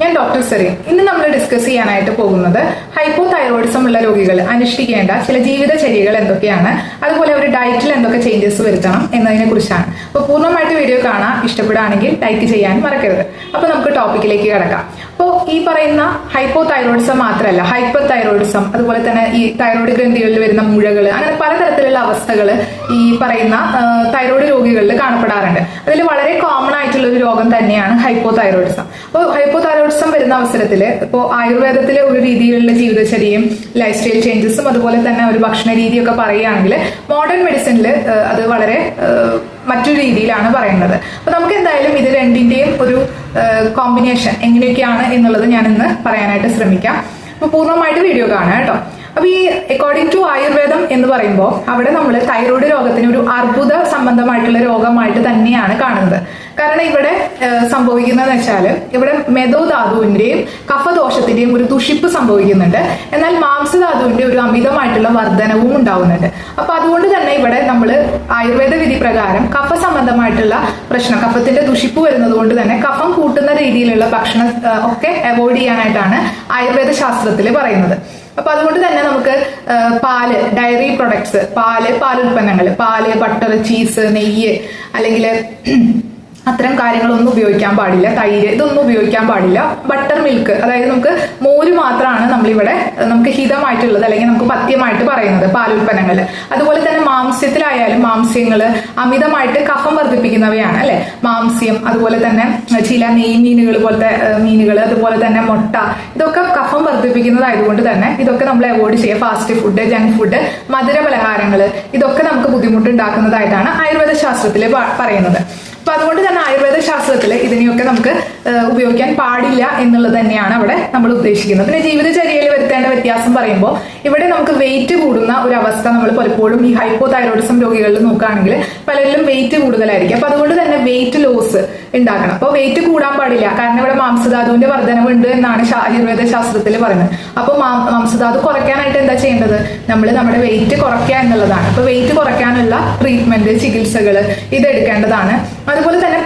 ഞാൻ ഡോക്ടർ സെറി ഇന്ന് നമ്മൾ ഡിസ്കസ് ചെയ്യാനായിട്ട് പോകുന്നത് ഹൈപ്പോ തൈറോയിഡിസം ഉള്ള രോഗികൾ അനുഷ്ഠിക്കേണ്ട ചില ജീവിതചര്യകൾ എന്തൊക്കെയാണ് അതുപോലെ ഒരു ഡയറ്റിൽ എന്തൊക്കെ ചേഞ്ചസ് വരുത്തണം എന്നതിനെ കുറിച്ചാണ്. അപ്പോൾ പൂർണമായിട്ട് വീഡിയോ കാണാൻ ഇഷ്ടപ്പെടുകയാണെങ്കിൽ ലൈക്ക് ചെയ്യാൻ മറക്കരുത്. അപ്പോൾ നമുക്ക് ടോപ്പിക്കിലേക്ക് കിടക്കാം. അപ്പോൾ ഈ പറയുന്ന ഹൈപ്പോ തൈറോയിഡിസം മാത്രമല്ല ഹൈപ്പർ തൈറോയിഡിസം അതുപോലെ തന്നെ ഈ തൈറോയിഡ് ഗ്രന്ഥികളിൽ വരുന്ന മുഴകൾ അങ്ങനെ പലതരത്തിലുള്ള അവസ്ഥകൾ ഈ പറയുന്ന തൈറോയിഡ് രോഗികളിൽ കാണപ്പെടാറുണ്ട്. അതിൽ വളരെ കോമൺ ആയിട്ടുള്ള ഒരു രോഗം തന്നെയാണ് ഹൈപ്പോ തൈറോയിഡിസം അപ്പോൾ ഹൈപ്പോ തൈറോയിഡിസം വരുന്ന അവസരത്തിൽ ഇപ്പോൾ ആയുർവേദത്തിലെ ഒരു രീതിയിലുള്ള ജീവിതചര്യയും ലൈഫ് സ്റ്റൈൽ ചേഞ്ചസും അതുപോലെ തന്നെ ഒരു ഭക്ഷണ രീതിയൊക്കെ പറയുകയാണെങ്കിൽ മോഡേൺ മെഡിസിനിൽ അത് വളരെ മറ്റൊരു രീതിയിലാണ് പറയുന്നത്. അപ്പൊ നമുക്ക് എന്തായാലും ഇത് രണ്ടിന്റെയും ഒരു കോമ്പിനേഷൻ എങ്ങനെയൊക്കെയാണ് എന്നുള്ളത് ഞാൻ ഇന്ന് പറയാനായിട്ട് ശ്രമിക്കാം. അപ്പൊ പൂർണമായിട്ട് വീഡിയോ കാണാം കേട്ടോ. അപ്പൊ ഈ അക്കോർഡിംഗ് ടു ആയുർവേദം എന്ന് പറയുമ്പോൾ അവിടെ നമ്മൾ തൈറോയ്ഡ് രോഗത്തിന് ഒരു അർബുദ സംബന്ധമായിട്ടുള്ള രോഗമായിട്ട് തന്നെയാണ് കാണുന്നത്. കാരണം ഇവിടെ സംഭവിക്കുന്നതെന്ന് വെച്ചാൽ ഇവിടെ മെതോധാതുവിന്റെയും കഫദോഷത്തിന്റെയും ഒരു ദുഷിപ്പ് സംഭവിക്കുന്നുണ്ട്. എന്നാൽ മാംസധാതുവിന്റെ ഒരു അമിതമായിട്ടുള്ള വർധനവും ഉണ്ടാവുന്നുണ്ട്. അപ്പൊ അതുകൊണ്ട് തന്നെ ഇവിടെ നമ്മൾ ആയുർവേദ വിധി പ്രകാരം കഫ സംബന്ധമായിട്ടുള്ള പ്രശ്നം കഫത്തിന്റെ ദുഷിപ്പ് വരുന്നത് കൊണ്ട് തന്നെ കഫം കൂട്ടുന്ന രീതിയിലുള്ള ഭക്ഷണം ഒക്കെ അവോയ്ഡ് ചെയ്യാനായിട്ടാണ് ആയുർവേദ ശാസ്ത്രത്തിൽ പറയുന്നത്. അപ്പൊ അതുകൊണ്ട് തന്നെ നമുക്ക് പാൽ ഡയറി പ്രൊഡക്ട്സ് പാൽ പാലുൽപ്പന്നങ്ങൾ പാൽ ബട്ടർ ചീസ് നെയ്യ് അല്ലെങ്കിൽ അത്തരം കാര്യങ്ങളൊന്നും ഉപയോഗിക്കാൻ പാടില്ല. തൈര് ഇതൊന്നും ഉപയോഗിക്കാൻ പാടില്ല. ബട്ടർ മിൽക്ക് അതായത് നമുക്ക് മോര് മാത്രമാണ് നമ്മളിവിടെ നമുക്ക് ഹിതമായിട്ടുള്ളത് അല്ലെങ്കിൽ നമുക്ക് പഥ്യമായിട്ട് പറയുന്നത് പാലുൽപ്പന്നങ്ങൾ അതുപോലെ തന്നെ മാംസ്യത്തിലായാലും മാംസ്യങ്ങൾ അമിതമായിട്ട് കഫം വർദ്ധിപ്പിക്കുന്നവയാണ് അല്ലെ? മാംസ്യം അതുപോലെ തന്നെ ചില നെയ് മീനുകൾ പോലത്തെ മീനുകൾ അതുപോലെ തന്നെ മുട്ട ഇതൊക്കെ കഫം വർദ്ധിപ്പിക്കുന്നതായതുകൊണ്ട് തന്നെ ഇതൊക്കെ നമ്മൾ അവോയ്ഡ് ചെയ്യുക. ഫാസ്റ്റ് ഫുഡ് ജങ്ക് ഫുഡ് മധുര പലഹാരങ്ങൾ ഇതൊക്കെ നമുക്ക് ബുദ്ധിമുട്ടുണ്ടാക്കുന്നതായിട്ടാണ് ആയുർവേദ ശാസ്ത്രത്തിൽ പറയുന്നത്. അപ്പൊ അതുകൊണ്ട് തന്നെ ആയുർവേദ ശാസ്ത്രത്തിൽ ഇതിനെയൊക്കെ നമുക്ക് ഉപയോഗിക്കാൻ പാടില്ല എന്നുള്ളത് തന്നെയാണ് അവിടെ നമ്മൾ ഉദ്ദേശിക്കുന്നത്. പിന്നെ ജീവിതചര്യയിൽ വരുത്തേണ്ട വ്യത്യാസം പറയുമ്പോൾ ഇവിടെ നമുക്ക് വെയിറ്റ് കൂടുന്ന ഒരു അവസ്ഥ നമ്മൾ പലപ്പോഴും ഈ ഹൈപ്പോ തൈറോയിഡിസം രോഗികളിൽ നോക്കുകയാണെങ്കിൽ പലരിലും വെയിറ്റ് കൂടുതലായിരിക്കും. അപ്പൊ അതുകൊണ്ട് തന്നെ വെയിറ്റ് ലോസ് ഉണ്ടാക്കണം. അപ്പോൾ വെയിറ്റ് കൂടാൻ പാടില്ല. കാരണം ഇവിടെ മാംസധാതുവിന്റെ വർധനവുണ്ട് എന്നാണ് ആയുർവേദ ശാസ്ത്രത്തിൽ പറയുന്നത്. അപ്പോൾ മാംസധാതു കുറയ്ക്കാനായിട്ട് എന്താ ചെയ്യേണ്ടത്? നമ്മൾ നമ്മുടെ വെയിറ്റ് കുറയ്ക്കുക എന്നുള്ളതാണ്. അപ്പൊ വെയിറ്റ് കുറയ്ക്കാനുള്ള ട്രീറ്റ്മെന്റ് ചികിത്സകൾ ഇത് എടുക്കേണ്ടതാണ് അതുപോലെ തന്നെ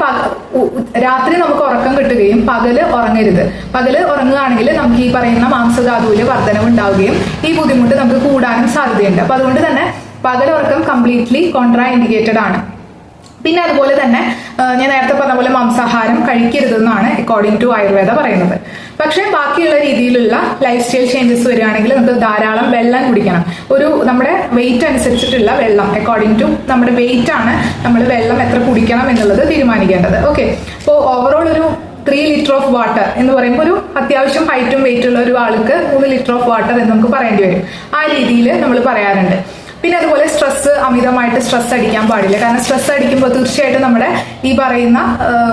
രാത്രി നമുക്ക് ഉറക്കം കിട്ടുകയും പകൽ ഉറങ്ങരുത്. പകൽ ഉറങ്ങുകയാണെങ്കിൽ നമുക്ക് ഈ പറയുന്ന മാംസധാതുവിൽ വർധനവ് ഉണ്ടാവുകയും ഈ ബുദ്ധിമുട്ട് നമുക്ക് കൂടാനും സാധ്യതയുണ്ട്. അപ്പൊ അതുകൊണ്ട് തന്നെ പകൽ ഉറക്കം കംപ്ലീറ്റ്ലി കോൺട്രാ ഇൻഡിക്കേറ്റഡ് ആണ്. പിന്നെ അതുപോലെ തന്നെ ഞാൻ നേരത്തെ പറഞ്ഞ പോലെ മാംസാഹാരം കഴിക്കരുതെന്നാണ് അക്കോർഡിംഗ് ടു ആയുർവേദ പറയുന്നത്. പക്ഷേ ബാക്കിയുള്ള രീതിയിലുള്ള ലൈഫ് സ്റ്റൈൽ ചേഞ്ചസ് വരികയാണെങ്കിൽ നമുക്ക് ധാരാളം വെള്ളം കുടിക്കണം. ഒരു നമ്മുടെ വെയിറ്റ് അനുസരിച്ചിട്ടുള്ള വെള്ളം അക്കോർഡിംഗ് ടു നമ്മുടെ വെയിറ്റ് ആണ് നമ്മൾ വെള്ളം എത്ര കുടിക്കണം എന്നുള്ളത് തീരുമാനിക്കേണ്ടത്. ഓക്കെ അപ്പോൾ ഓവറോൾ ഒരു ത്രീ ലിറ്റർ ഓഫ് വാട്ടർ എന്ന് പറയുമ്പോൾ ഒരു അത്യാവശ്യം ഹൈറ്റും വെയിറ്റ് ഉള്ള ഒരു ആൾക്ക് മൂന്ന് ലിറ്റർ ഓഫ് വാട്ടർ എന്ന് നമുക്ക് പറയേണ്ടി വരും. ആ രീതിയിൽ നമ്മൾ പറയാറുണ്ട്. പിന്നെ അതുപോലെ സ്ട്രെസ് അമിതമായിട്ട് സ്ട്രെസ് അടിക്കാൻ പാടില്ല. കാരണം സ്ട്രെസ് അടിക്കുമ്പോൾ തീർച്ചയായിട്ടും നമ്മുടെ ഈ പറയുന്ന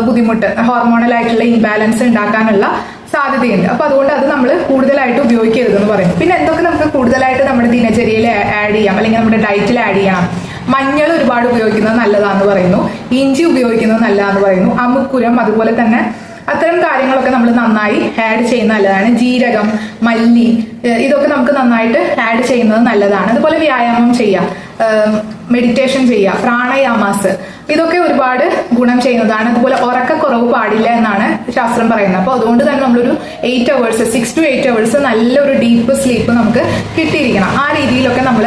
ബുദ്ധിമുട്ട് ഹോർമോണൽ ആയിട്ടുള്ള ഇംബാലൻസ് ഉണ്ടാക്കാനുള്ള സാധ്യതയുണ്ട്. അപ്പൊ അതുകൊണ്ട് അത് നമ്മൾ കൂടുതലായിട്ട് ഉപയോഗിക്കരുതെന്ന് പറയും. പിന്നെ എന്തൊക്കെ നമുക്ക് കൂടുതലായിട്ട് നമ്മുടെ ദിനചര്യയിൽ ആഡ് ചെയ്യാം അല്ലെങ്കിൽ നമ്മുടെ ഡയറ്റിൽ ആഡ് മഞ്ഞൾ ഒരുപാട് ഉപയോഗിക്കുന്നത് നല്ലതാന്ന് പറയുന്നു. ഇഞ്ചി ഉപയോഗിക്കുന്നത് നല്ലതാന്ന് പറയുന്നു. അമുക്കുരം അതുപോലെ തന്നെ അത്തരം കാര്യങ്ങളൊക്കെ നമ്മൾ നന്നായി ആഡ് ചെയ്യുന്ന നല്ലതാണ്. ജീരകം മല്ലി ഇതൊക്കെ നമുക്ക് നന്നായിട്ട് ആഡ് ചെയ്യുന്നത് നല്ലതാണ്. അതുപോലെ വ്യായാമം ചെയ്യാം മെഡിറ്റേഷൻ ചെയ്യുക പ്രാണയാമാസ് ഇതൊക്കെ ഒരുപാട് ഗുണം ചെയ്യുന്നതാണ്. അതുപോലെ ഉറക്കക്കുറവ് പാടില്ല എന്നാണ് ശാസ്ത്രം പറയുന്നത്. അപ്പോൾ അതുകൊണ്ട് തന്നെ നമ്മളൊരു eight hours six to eight hours നല്ലൊരു ഡീപ്പ് സ്ലീപ്പ് നമുക്ക് കിട്ടിയിരിക്കണം. ആ രീതിയിലൊക്കെ നമ്മൾ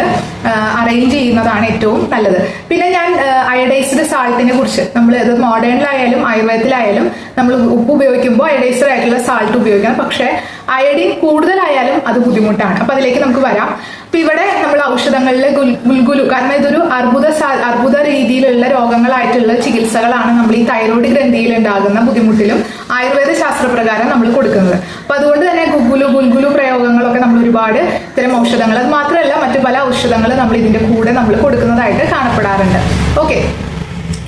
അറേഞ്ച് ചെയ്യുന്നതാണ് ഏറ്റവും നല്ലത്. പിന്നെ ഞാൻ അയഡൈസ്ഡ് സാൾട്ടിനെ കുറിച്ച് നമ്മൾ ഇത് മോഡേണിലായാലും ആയുർവേദത്തിലായാലും നമ്മൾ ഉപ്പ് ഉപയോഗിക്കുമ്പോൾ അയഡൈസ്ഡ് ആയിട്ടുള്ള സാൾട്ട് ഉപയോഗിക്കണം. പക്ഷേ അയഡിൻ കൂടുതലായാലും അത് ബുദ്ധിമുട്ടാണ്. അപ്പൊ അതിലേക്ക് നമുക്ക് വരാം. അപ്പൊ ഇവിടെ നമ്മൾ ഔഷധങ്ങളിലെ ഗുൽഗുലു കാരണം ഇതൊരു അർബുദ അർബുദ രീതിയിലുള്ള രോഗങ്ങളായിട്ടുള്ള ചികിത്സകളാണ് നമ്മൾ ഈ തൈറോയ്ഡ് ഗ്രന്ഥിയിൽ ഉണ്ടാകുന്ന ബുദ്ധിമുട്ടിലും ആയുർവേദ ശാസ്ത്രപ്രകാരം നമ്മൾ കൊടുക്കുന്നത്. അപ്പൊ അതുകൊണ്ട് തന്നെ ഗുഗുലു ഗുൽഗുലു പ്രയോഗങ്ങളൊക്കെ നമ്മൾ ഒരുപാട് ഇത്തരം ഔഷധങ്ങൾ അത് മാത്രമല്ല മറ്റു പല ഔഷധങ്ങൾ നമ്മൾ ഇതിന്റെ കൂടെ നമ്മൾ കൊടുക്കുന്നതായിട്ട് കാണപ്പെടാറുണ്ട്. ഓക്കെ.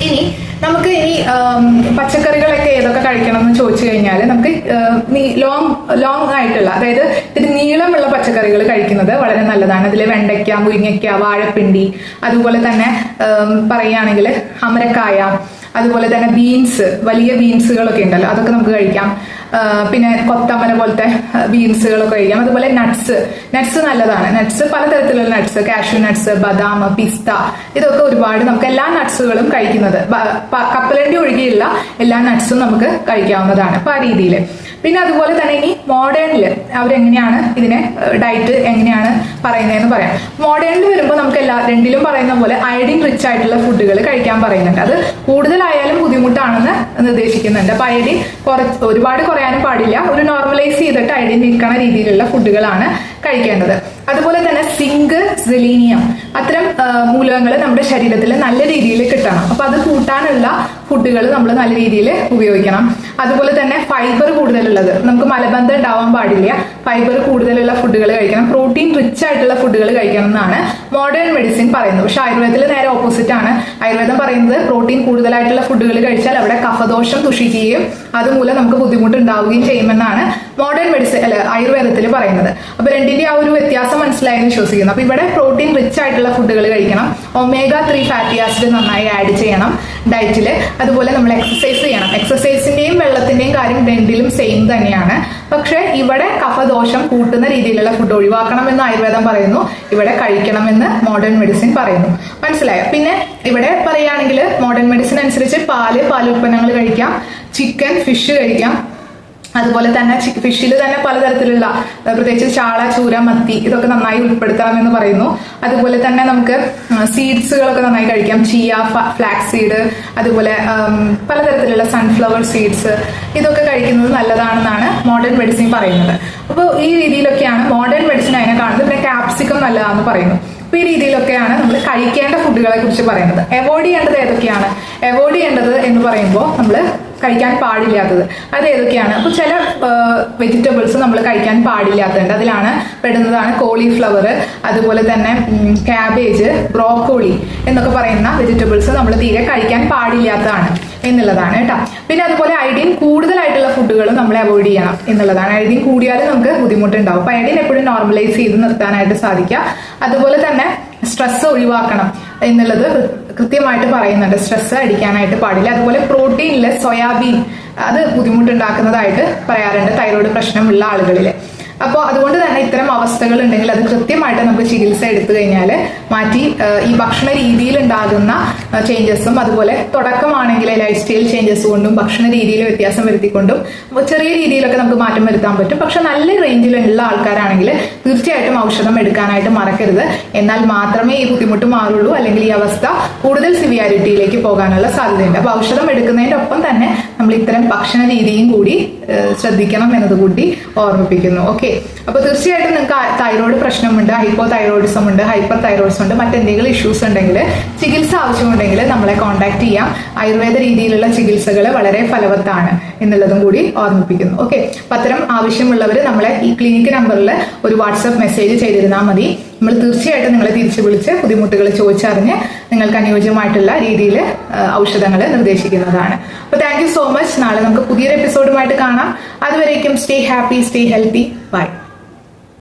ഇനി നമുക്ക് ഈ പച്ചക്കറികളൊക്കെ ഏതൊക്കെ കഴിക്കണം എന്ന് ചോദിച്ചു കഴിഞ്ഞാൽ നമുക്ക് ലോങ് ലോങ് ആയിട്ടുള്ള അതായത് ഇതിന് നീളമുള്ള പച്ചക്കറികൾ കഴിക്കുന്നത് വളരെ നല്ലതാണ്. അതിൽ വെണ്ടയ്ക്ക മുരിങ്ങയ്ക്ക വാഴപ്പിണ്ടി അതുപോലെ തന്നെ പറയുകയാണെങ്കിൽ അമരക്കായ അതുപോലെ തന്നെ ബീൻസ് വലിയ ബീൻസുകളൊക്കെ ഉണ്ടല്ലോ അതൊക്കെ നമുക്ക് കഴിക്കാം. പിന്നെ കൊത്തമല പോലത്തെ ബീൻസുകളൊക്കെ കഴിക്കാം. അതുപോലെ നട്ട്സ് നട്ട്സ് നല്ലതാണ്. നട്ട്സ് പലതരത്തിലുള്ള നട്ട്സ് കാഷ്യൂ നട്ട്സ് ബദാം പിസ്ത ഇതൊക്കെ ഒരുപാട് നമുക്ക് എല്ലാ നട്ട്സുകളും കഴിക്കുന്നത്. കപ്പലണ്ടി ഒഴികെയുള്ള എല്ലാ നട്ട്സും നമുക്ക് കഴിക്കാവുന്നതാണ്. അപ്പൊ ആ രീതിയിൽ പിന്നെ അതുപോലെ തന്നെ ഇനി മോഡേണിൽ അവരെങ്ങനെയാണ് ഇതിനെ ഡയറ്റ് എങ്ങനെയാണ് പറയുന്നതെന്ന് പറയാം. മോഡേണിൽ വരുമ്പോൾ നമുക്ക് എല്ലാ രണ്ടിലും പറയുന്ന പോലെ അയഡിൻ റിച്ച് ആയിട്ടുള്ള ഫുഡുകൾ കഴിക്കാൻ പറയുന്നുണ്ട്. അത് കൂടുതലായാലും ബുദ്ധിമുട്ടാണെന്ന് നിർദ്ദേശിക്കുന്നുണ്ട്. അപ്പൊ അയഡിൻ കുറച്ച് ഒരുപാട് കുറയാനും പാടില്ല. ഒരു നോർമലൈസ് ചെയ്തിട്ട് അയഡിൻ നിൽക്കുന്ന രീതിയിലുള്ള ഫുഡുകളാണ് കഴിക്കേണ്ടത്. അതുപോലെ തന്നെ സിങ്ക് സെലീനിയം അത്തരം മൂലകങ്ങൾ നമ്മുടെ ശരീരത്തിൽ നല്ല രീതിയിൽ കിട്ടണം. അപ്പൊ അത് കൂട്ടാനുള്ള ഫുഡുകൾ നമ്മൾ നല്ല രീതിയിൽ ഉപയോഗിക്കണം. അതുപോലെ തന്നെ ഫൈബർ കൂടുതലുള്ളത്. നമുക്ക് മലബന്ധം ഉണ്ടാവാൻ പാടില്ല. ഫൈബർ കൂടുതലുള്ള ഫുഡുകൾ കഴിക്കണം. പ്രോട്ടീൻ റിച്ച് ആയിട്ടുള്ള ഫുഡുകൾ കഴിക്കണം എന്നാണ് മോഡേൺ മെഡിസിൻ പറയുന്നത്. പക്ഷെ ആയുർവേദത്തിൽ നേരെ ഓപ്പോസിറ്റ് ആണ്. ആയുർവേദം പറയുന്നത് പ്രോട്ടീൻ കൂടുതലായിട്ടുള്ള ഫുഡുകൾ കഴിച്ചാൽ അവിടെ കഫദോഷം ദുഷിക്കുകയും അതുമൂലം നമുക്ക് ബുദ്ധിമുട്ട് ഉണ്ടാവുകയും ചെയ്യുമെന്നാണ് മോഡേൺ മെഡിസിൻ അല്ല ആയുർവേദത്തിൽ പറയുന്നത്. അപ്പൊ രണ്ടിന്റെ ആ ഒരു വ്യത്യാസം മനസ്സിലായെന്ന് വിശ്വസിക്കുന്നു. അപ്പൊ ഇവിടെ പ്രോട്ടീൻ റിച്ച് ആയിട്ടുള്ള ഫുഡുകൾ കഴിക്കണം. ഒമേഗ ത്രീ ഫാറ്റി ആസിഡ് നന്നായി ആഡ് ചെയ്യണം ഡയറ്റിൽ അതുപോലെ നമ്മൾ എക്സസൈസ് ചെയ്യണം. എക്സസൈസിന്റെയും വെള്ളത്തിന്റെയും കാര്യം രണ്ടിലും സെയിം തന്നെയാണ്. പക്ഷെ ഇവിടെ കഫദോഷം കൂട്ടുന്ന രീതിയിലുള്ള ഫുഡ് ഒഴിവാക്കണമെന്ന് ആയുർവേദം പറയുന്നു. ഇവിടെ കഴിക്കണമെന്ന് മോഡേൺ മെഡിസിൻ പറയുന്നു. മനസ്സിലായോ? പിന്നെ ഇവിടെ പറയുകയാണെങ്കിൽ മോഡേൺ മെഡിസിൻ അനുസരിച്ച് പാൽ പാലുൽപ്പന്നങ്ങൾ കഴിക്കാം. ചിക്കൻ ഫിഷ് കഴിക്കാം. അതുപോലെ തന്നെ ഫിഷിൽ തന്നെ പലതരത്തിലുള്ള പ്രത്യേകിച്ച് ചാള ചൂര മത്തി ഇതൊക്കെ നന്നായി ഉൾപ്പെടുത്തണമെന്ന് പറയുന്നു. അതുപോലെ തന്നെ നമുക്ക് സീഡ്സുകളൊക്കെ നന്നായി കഴിക്കാം. ചിയ ഫ്ലാക്സ് സീഡ് അതുപോലെ പലതരത്തിലുള്ള സൺഫ്ലവർ സീഡ്സ് ഇതൊക്കെ കഴിക്കുന്നത് നല്ലതാണെന്നാണ് മോഡേൺ മെഡിസിൻ പറയുന്നത്. അപ്പോൾ ഈ രീതിയിലൊക്കെയാണ് മോഡേൺ മെഡിസിൻ അതിനെ കാണുന്നത്. പിന്നെ കാപ്സിക്കം നല്ലതാണെന്ന് പറയുന്നു. അപ്പൊ ഈ രീതിയിലൊക്കെയാണ് നമ്മൾ കഴിക്കേണ്ട ഫുഡുകളെ കുറിച്ച് പറയുന്നത്. അവോയ്ഡ് ചെയ്യേണ്ടത് ഏതൊക്കെയാണ്? അവോയ്ഡ് ചെയ്യേണ്ടത് എന്ന് പറയുമ്പോൾ നമ്മൾ കഴിക്കാൻ പാടില്ലാത്തത്. അത് ഏതൊക്കെയാണ് അപ്പോൾ ചില വെജിറ്റബിൾസ് നമ്മൾ കഴിക്കാൻ പാടില്ലാത്തതുണ്ട്. അതിലാണ് പെടുന്നതാണ് കോളിഫ്ലവർ അതുപോലെ തന്നെ ക്യാബേജ് ബ്രോക്കോളി എന്നൊക്കെ പറയുന്ന വെജിറ്റബിൾസ് നമ്മൾ തീരെ കഴിക്കാൻ പാടില്ലാത്തതാണ്. എന്നുള്ളതാണ് കേട്ടോ. പിന്നെ അതുപോലെ ഐഡിയൻ കൂടുതലായിട്ടുള്ള ഫുഡുകൾ നമ്മൾ അവോയ്ഡ് ചെയ്യണം എന്നുള്ളതാണ്. ഐഡിയൻ കൂടിയാലും നമുക്ക് ബുദ്ധിമുട്ടുണ്ടാവും. അപ്പൊ ഐഡിയൻ എപ്പോഴും നോർമലൈസ് ചെയ്ത് നിർത്താനായിട്ട് സാധിക്കുക. അതുപോലെ തന്നെ സ്ട്രെസ് ഒഴിവാക്കണം എന്നുള്ളത് കൃത്യമായിട്ട് പറയുന്നുണ്ട്. സ്ട്രെസ് അടിക്കാനായിട്ട് പാടില്ല. അതുപോലെ പ്രോട്ടീനിൽ സോയാബീൻ അത് ബുദ്ധിമുട്ടുണ്ടാക്കുന്നതായിട്ട് പറയാറുണ്ട്. തൈറോയ്ഡ് പ്രശ്നമുള്ള ആളുകളിൽ അപ്പോൾ അതുകൊണ്ട് തന്നെ ഇത്തരം അവസ്ഥകൾ ഉണ്ടെങ്കിൽ അത് കൃത്യമായിട്ട് നമുക്ക് ചികിത്സ എടുത്തു കഴിഞ്ഞാൽ മാറ്റി ഈ ഭക്ഷണ രീതിയിൽ ഉണ്ടാകുന്ന ചേഞ്ചസും അതുപോലെ തുടക്കമാണെങ്കിൽ ലൈഫ് സ്റ്റൈൽ ചേഞ്ചസ് കൊണ്ടും ഭക്ഷണ രീതിയിൽ വ്യത്യാസം വരുത്തിക്കൊണ്ടും ചെറിയ രീതിയിലൊക്കെ നമുക്ക് മാറ്റം വരുത്താൻ പറ്റും. പക്ഷെ നല്ല റേഞ്ചിലുള്ള ആൾക്കാരാണെങ്കിൽ തീർച്ചയായിട്ടും ഔഷധം എടുക്കാനായിട്ട് മറക്കരുത്. എന്നാൽ മാത്രമേ ഈ ബുദ്ധിമുട്ട് മാറുള്ളൂ. അല്ലെങ്കിൽ ഈ അവസ്ഥ കൂടുതൽ സിവിയാരിറ്റിയിലേക്ക് പോകാനുള്ള സാധ്യതയുണ്ട്. അപ്പോൾ ഔഷധം എടുക്കുന്നതിന്റെ ഒപ്പം തന്നെ നമ്മൾ ഇത്തരം ഭക്ഷണ രീതിയും കൂടി ശ്രദ്ധിക്കണം എന്നതുകൂടി ഓർമ്മിപ്പിക്കുന്നു. ഓക്കെ? അപ്പോൾ തീർച്ചയായിട്ടും നിങ്ങൾക്ക് തൈറോയ്ഡ് പ്രശ്നമുണ്ട് ഹൈപ്പോ തൈറോയിഡിസം ഉണ്ട് ഹൈപ്പർ തൈറോയിഡ്സ് ഉണ്ട് മറ്റെന്തെങ്കിലും ഇഷ്യൂസ് ഉണ്ടെങ്കിൽ ചികിത്സ ആവശ്യമുണ്ടെങ്കിൽ നമ്മളെ കോൺടാക്ട് ചെയ്യാം. ആയുർവേദ രീതിയിലുള്ള ചികിത്സകൾ വളരെ ഫലവത്താണ് എന്നുള്ളതും കൂടി ഓർമ്മിപ്പിക്കുന്നു. ഓക്കെ പത്രം ആവശ്യമുള്ളവർ നമ്മളെ ഈ ക്ലിനിക് നമ്പറിൽ ഒരു വാട്സപ്പ് മെസ്സേജ് ചെയ്തിരുന്നാൽ മതി. നമ്മൾ തീർച്ചയായിട്ടും നിങ്ങളെ തിരിച്ചു വിളിച്ച് ബുദ്ധിമുട്ടുകൾ ചോദിച്ചറിഞ്ഞ് നിങ്ങൾക്ക് അനുയോജ്യമായിട്ടുള്ള രീതിയിൽ ഔഷധങ്ങൾ നിർദ്ദേശിക്കുന്നതാണ്. അപ്പോൾ താങ്ക് സോ മച്ച് നാളെ നമുക്ക് പുതിയൊരു എപ്പിസോഡുമായിട്ട് കാണാം. അതുവരേക്കും stay happy stay healthy bye